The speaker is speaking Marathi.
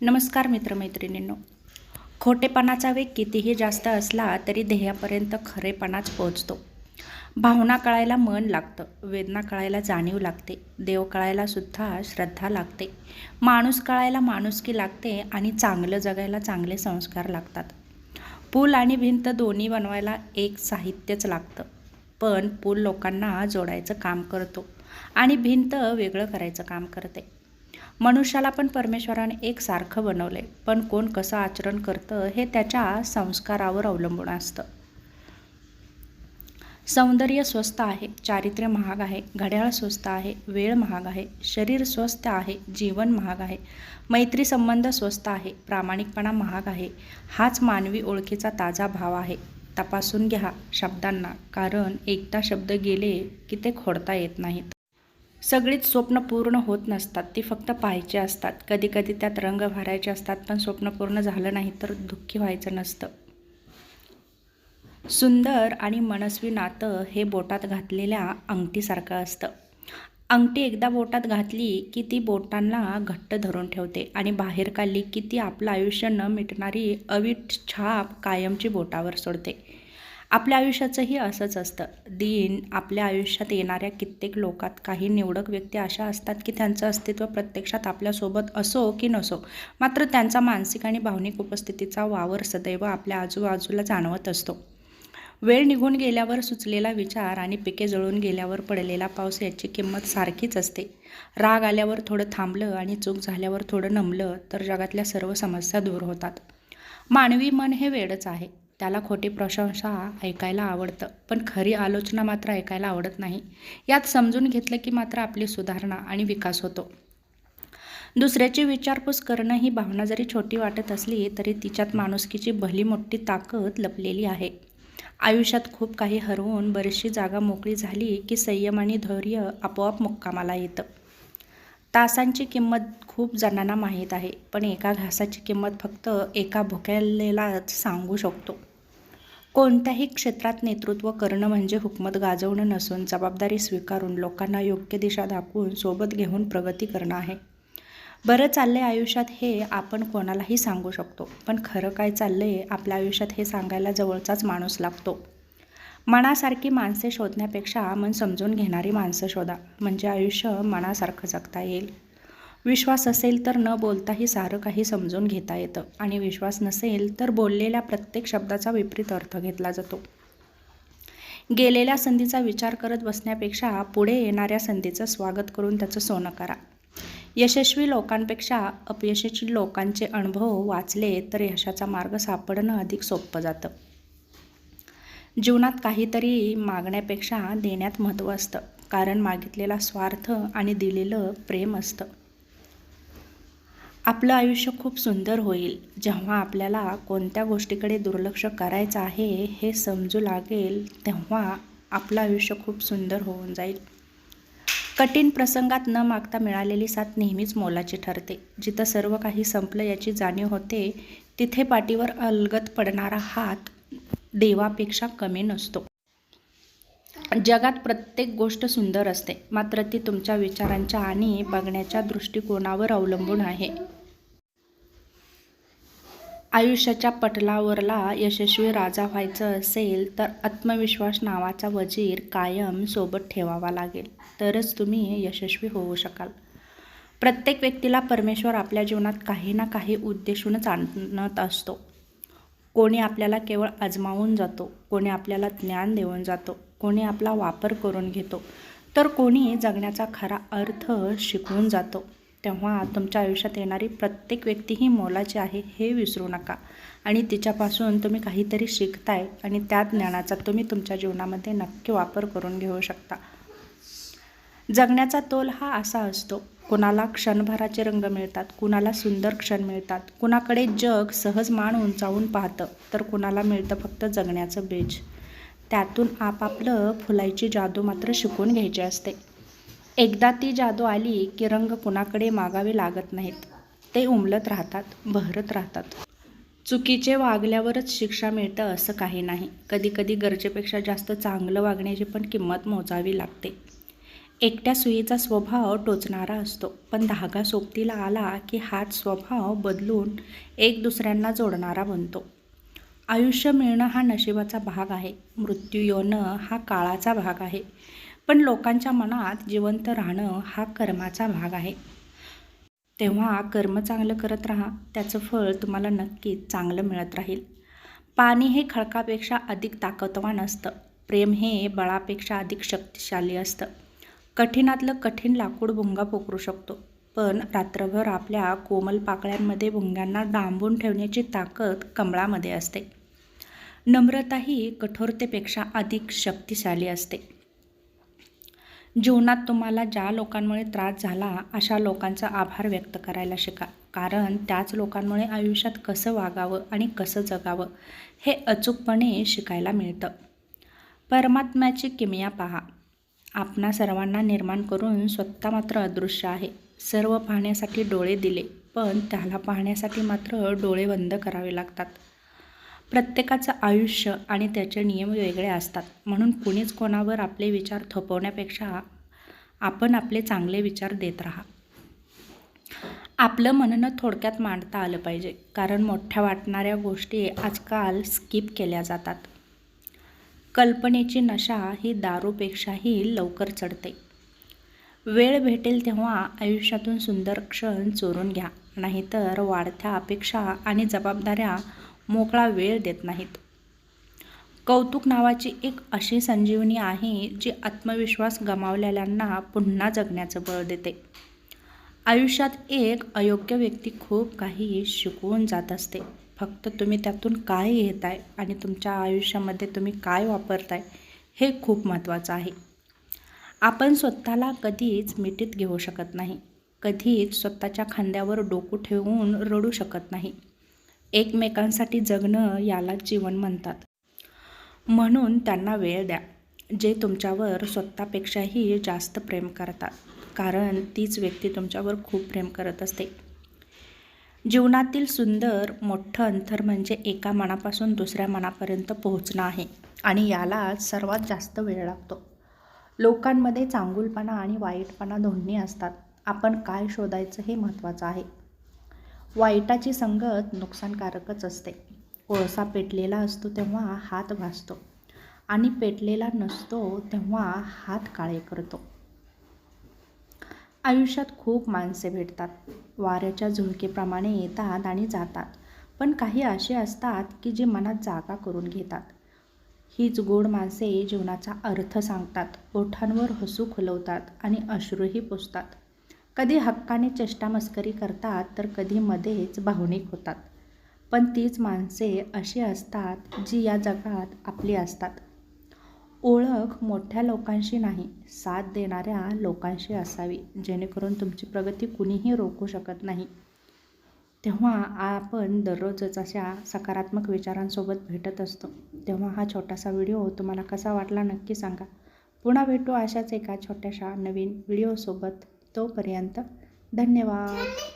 नमस्कार मित्रमैत्रिणींनो. खोटेपणाचा वेग कितीही जास्त असला तरी ध्येयापर्यंत खरेपणाच पोहोचतो. भावना कळायला मन लागतं वेदना कळायला जाणीव लागते देव कळायला सुद्धा श्रद्धा लागते. माणूस कळायला माणुसकी लागते आणि चांगलं जगायला चांगले संस्कार लागतात. पूल आणि भिंत दोन्ही बनवायला एक साहित्यच लागतं. पण पूल लोकांना जोडायचं काम करतो आणि भिंत वेगळं करायचं काम करते. मनुष्याला पण परमेश्वराने एकसारखं बनवलं आहे पण कोण कसं आचरण करतं हे त्याच्या संस्कारावर अवलंबून असतं. सौंदर्य स्वस्त आहे चारित्र्य महाग आहे घड्याळ स्वस्त आहे वेळ महाग आहे शरीर स्वस्त आहे जीवन महाग आहे मैत्री संबंध स्वस्त आहे प्रामाणिकपणा महाग आहे हाच मानवी ओळखीचा ताजा भाव आहे. तपासून घ्या शब्दांना कारण एकदा शब्द गेले की ते खोडता येत नाहीत. सगळीच स्वप्न पूर्ण होत नसतात. ती फक्त पाहायची असतात. कधी कधी त्यात रंग भरायचे असतात पण स्वप्न पूर्ण झालं नाही तर दुःखी व्हायचं नसतं. सुंदर आणि मनस्वी नातं हे बोटात घातलेल्या अंगठीसारखं असतं. अंगठी एकदा बोटात घातली की ती बोटांना घट्ट धरून ठेवते आणि बाहेर काढली की ती आपलं आयुष्य न मिटणारी अवीट छाप कायमची बोटावर सोडते. आपल्या आयुष्याचंही असंच असतं. दिन आपल्या आयुष्यात येणाऱ्या कित्येक लोकात काही निवडक व्यक्ती अशा असतात की त्यांचं अस्तित्व प्रत्यक्षात आपल्यासोबत असो की नसो मात्र त्यांचा मानसिक आणि भावनिक उपस्थितीचा वावर सदैव आपल्या आजूबाजूला जाणवत असतो. वेळ निघून गेल्यावर सुचलेला विचार आणि पिके जळून गेल्यावर पडलेला पाऊस याची किंमत सारखीच असते. राग आल्यावर थोडं थांबलं आणि चूक झाल्यावर थोडं नमलं तर जगातल्या सर्व समस्या दूर होतात. मानवी मन हे वेळच आहे. त्याला खोटी प्रशंसा ऐकायला आवडतं. पण खरी आलोचना मात्र ऐकायला आवडत नाही. यात समजून घेतलं की मात्र आपली सुधारणा आणि विकास होतो. दुसऱ्याची विचारपूस करणं ही भावना जरी छोटी वाटत असली तरी तिच्यात माणुसकीची भली मोठी ताकद लपलेली आहे. आयुष्यात खूप काही हरवून बरीचशी जागा मोकळी झाली की संयम आणि धैर्य आपोआप मुक्कामाला येतं. तासांची किंमत खूप जणांना माहीत आहे पण एका घासाची किंमत फक्त एका भुकेलेलाच सांगू शकतो. कोणत्याही क्षेत्रात नेतृत्व करणं म्हणजे हुकमत गाजवणं नसून जबाबदारी स्वीकारून लोकांना योग्य दिशा दाखवून सोबत घेऊन प्रगती करणं आहे. बरं चाललंय आयुष्यात हे आपण कोणालाही सांगू शकतो पण खरं काय चाललंय आपल्या आयुष्यात हे सांगायला जवळचाच माणूस लागतो. मनासारखी माणसे शोधण्यापेक्षा मन समजून घेणारी माणसं शोधा म्हणजे आयुष्य मनासारखं जगता येईल. विश्वास असेल तर न बोलताही सारं काही समजून घेता येतं आणि विश्वास नसेल तर बोललेल्या प्रत्येक शब्दाचा विपरीत अर्थ घेतला जातो. गेलेल्या संधीचा विचार करत बसण्यापेक्षा पुढे येणाऱ्या संधीचं स्वागत करून त्याचं सोनं करा. यशस्वी लोकांपेक्षा अपयशस्वी लोकांचे अनुभव वाचले तर यशाचा मार्ग सापडणं अधिक सोपं जातं. जीवनात काहीतरी मागण्यापेक्षा देण्यात महत्त्व असतं. कारण मागितलेला स्वार्थ आणि दिलेलं प्रेम असतं. आपलं आयुष्य खूप सुंदर होईल. जेव्हा आपल्याला कोणत्या गोष्टीकडे दुर्लक्ष करायचं आहे हे समजू लागेल तेव्हा आपलं आयुष्य खूप सुंदर होऊन जाईल. कठीण प्रसंगात न मागता मिळालेली साथ नेहमीच मोलाची ठरते. जिथं सर्व काही संपलं याची जाणीव होते तिथे पाठीवर अलगत पडणारा हात देवापेक्षा कमी नसतो. जगात प्रत्येक गोष्ट सुंदर असते. मात्र ती तुमच्या विचारांच्या आणि बघण्याच्या दृष्टिकोनावर अवलंबून आहे. आयुष्याच्या पटलावरला यशस्वी राजा व्हायचं असेल तर आत्मविश्वास नावाचा वजीर कायम सोबत ठेवावा लागेल. तरच तुम्ही यशस्वी होऊ शकाल. प्रत्येक व्यक्तीला परमेश्वर आपल्या जीवनात काही ना काही उद्देशूनच आणत असतो. कोणी आपल्याला केवळ आजमावून जातो कोणी आपल्याला ज्ञान देऊन जातो कोणी आपला वापर करून घेतो तर कोणी जगण्याचा खरा अर्थ शिकवून जातो. तेव्हा तुमच्या आयुष्यात येणारी प्रत्येक व्यक्ती ही मोलाची आहे हे विसरू नका. आणि तिच्यापासून तुम्ही काहीतरी शिकताय आणि त्या ज्ञानाचा तुम्ही तुमच्या जीवनामध्ये नक्की वापर करून घेऊ शकता. जगण्याचा तोल हा असा असतो कुणाला क्षणभराचे रंग मिळतात कुणाला सुंदर क्षण मिळतात. कुणाकडे जग सहज मान उंचावून पाहतं तर कुणाला मिळतं फक्त जगण्याचं बेज. त्यातून आपापलं फुलायची जादू मात्र शिकून घ्यायची असते. एकदा ती जादू आली की रंग कुणाकडे मागावे लागत नाहीत. ते उमलत राहतात बहरत राहतात. चुकीचे वागल्यावरच शिक्षा मिळतं असं काही नाही. कधीकधी गरजेपेक्षा जास्त चांगलं वागण्याची पण किंमत मोजावी लागते. एकट्या सुईचा स्वभाव टोचणारा असतो. पण धागा सोबतीला आला की हाच स्वभाव बदलून एक दुसऱ्यांना जोडणारा बनतो. आयुष्य मिळणं हा नशिबाचा भाग आहे. मृत्यू येणं हा काळाचा भाग आहे. पण लोकांच्या मनात जिवंत राहणं हा कर्माचा भाग आहे. तेव्हा कर्म चांगलं करत राहा. त्याचं फळ तुम्हाला नक्कीच चांगलं मिळत राहील. पाणी हे खडकापेक्षा अधिक ताकदवान असतं. प्रेम हे बळापेक्षा अधिक शक्तिशाली असतं. कठीणातलं कठीण लाकूड भुंगा पोखरू शकतो. पण रात्रभर आपल्या कोमल पाकळ्यांमध्ये भुंग्यांना डांबून ठेवण्याची ताकद कमळामध्ये असते. नम्रता ही कठोरतेपेक्षा अधिक शक्तिशाली असते. जीवनात तुम्हाला ज्या लोकांमुळे त्रास झाला अशा लोकांचा आभार व्यक्त करायला शिका. कारण त्याच लोकांमुळे आयुष्यात कसं वागावं आणि कसं जगावं हे अचूकपणे शिकायला मिळतं. परमात्म्याची किमया पहा. आपणा सर्वांना निर्माण करून स्वतः मात्र अदृश्य आहे. सर्व पाहण्यासाठी डोळे दिले पण त्याला पाहण्यासाठी मात्र डोळे बंद करावे लागतात. प्रत्येकाचं आयुष्य आणि त्याचे नियम वेगळे असतात. म्हणून कुणीच कोणावर आपले विचार थोपवण्यापेक्षा आपण आपले चांगले विचार देत राहा. आपलं म्हणणं थोडक्यात मांडता आलं पाहिजे कारण मोठ्या वाटणाऱ्या गोष्टी आजकाल स्किप केल्या जातात. कल्पनेची नशा ही दारूपेक्षाही लवकर चढते. वेळ भेटेल तेव्हा आयुष्यातून सुंदर क्षण चोरून घ्या नाहीतर वाढत्या अपेक्षा आणि जबाबदाऱ्या मोकळा वेळ देत नाहीत. कौतुक नावाची एक अशी संजीवनी आहे जी आत्मविश्वास गमावलेल्यांना पुन्हा जगण्याचं बळ देते. आयुष्यात एक अयोग्य व्यक्ती खूप काही शिकवून जात असते. फक्त तुम्ही त्यातून काय घेताय आणि तुमच्या आयुष्यामध्ये तुम्ही काय वापरताय हे खूप महत्त्वाचं आहे. आपण स्वतःला कधीच मिठीत घेऊ शकत नाही. कधीच स्वतःच्या खांद्यावर डोकं ठेवून रडू शकत नाही. एकमेकांसाठी जगणं याला जीवन म्हणतात. म्हणून त्यांना वेळ द्या जे तुमच्यावर स्वतःपेक्षाही जास्त प्रेम करतात. कारण तीच व्यक्ती तुमच्यावर खूप प्रेम करत असते. जीवनातील सुंदर मोठं अंतर म्हणजे एका मनापासून दुसऱ्या मनापर्यंत पोहोचणं आहे आणि याला सर्वात जास्त वेळ लागतो. लोकांमध्ये चांगुलपणा आणि वाईटपणा दोन्ही असतात. आपण काय शोधायचं हे महत्त्वाचं आहे. वाईटाची संगत नुकसानकारकच असते. कोळसा पेटलेला असतो तेव्हा हात भासतो आणि पेटलेला नसतो तेव्हा हात काळे करतो. आयुष्यात खूप माणसे भेटतात. वाऱ्याच्या झुळकेप्रमाणे येतात आणि जातात. पण काही असे असतात की जे मनात जागा करून घेतात. हीच गोड माणसे जीवनाचा अर्थ सांगतात ओठांवर हसू खुलवतात आणि अश्रूही पुसतात. कधी हक्काने चेष्टामस्करी करतात तर कधी मध्येच भावनिक होतात. पण तीच माणसे अशी असतात जी या जगात आपली असतात. ओळख मोठ्या लोकांशी नाही साथ देणाऱ्या लोकांशी असावी जेणेकरून तुमची प्रगती कुणीही रोखू शकत नाही. तेव्हा आपण दररोजच अशा सकारात्मक विचारांसोबत भेटत असतो. तेव्हा हा छोटासा व्हिडिओ तुम्हाला कसा वाटला नक्की सांगा. पुन्हा भेटू अशाच एका छोट्याशा नवीन व्हिडिओसोबत तोपर्यंत धन्यवाद.